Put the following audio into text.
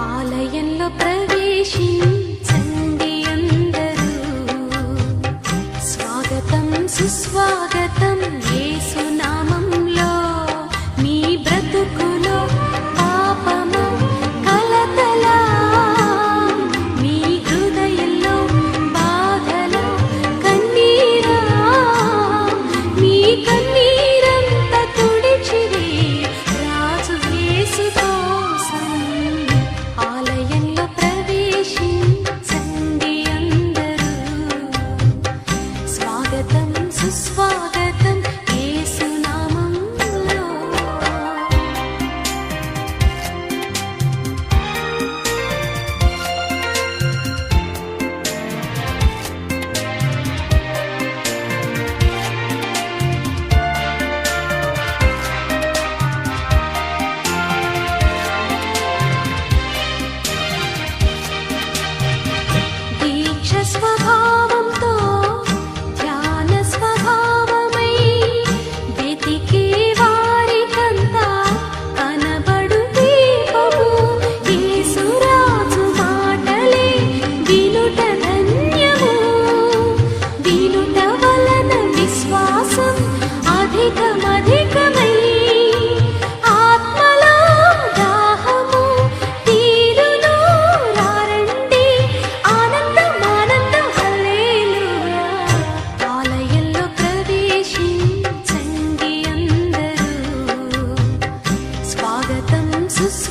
ఆలయంలో ప్రవేశించి. సుస్వాగతం ఏసునామంలో దీక్ష స్వభా Sus